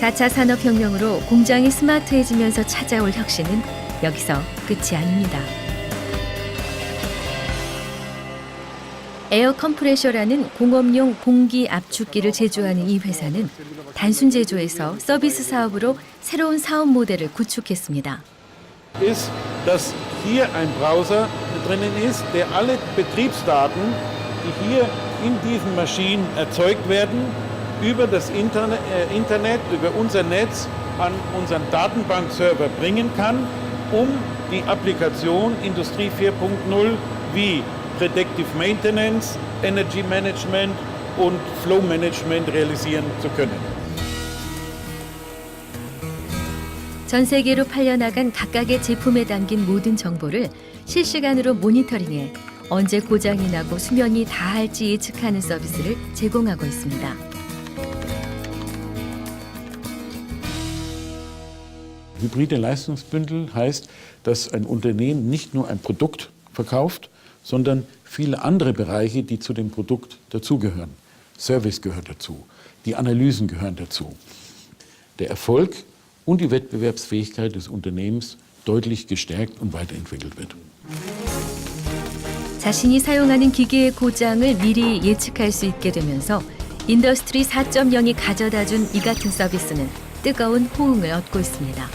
4차 산업혁명으로 공장이 스마트해지면서 찾아올 혁신은 여기서 끝이 아닙니다. 에어 컴프레셔라는 공업용 공기 압축기를 제조하는 이 회사는 단순 제조에서 서비스 사업으로 새로운 사업 모델을 구축했습니다. ist, dass hier ein Browser drinnen ist, der alle Betriebsdaten, die hier in diesen Maschinen erzeugt werden, über das Internet, äh, Internet über unser Netz an unseren Datenbankserver bringen kann, um die Applikation Industrie 4.0 wie Predictive Maintenance, Energy Management und Flow Management realisieren zu können. 전 세계로 팔려나간 각각의 제품에 담긴 모든 정보를 실시간으로 모니터링해 언제 고장이 나고 수명이 다할지 예측하는 서비스를 제공하고 있습니다. Hybride Leistungsbündel heißt, dass ein Unternehmen nicht nur ein Produkt verkauft, sondern viele andere Bereiche, die zu dem Produkt dazugehören. Service gehört dazu, die Analysen gehören dazu. Der Erfolg und die Wettbewerbsfähigkeit des Unternehmens deutlich gestärkt und weiterentwickelt wird. 자신이 사용하는 기계의 고장을 미리 예측할 수 있게 되면서 인더스트리 4.0이 가져다 준 이 같은 서비스는 뜨거운 호응을 얻고 있습니다.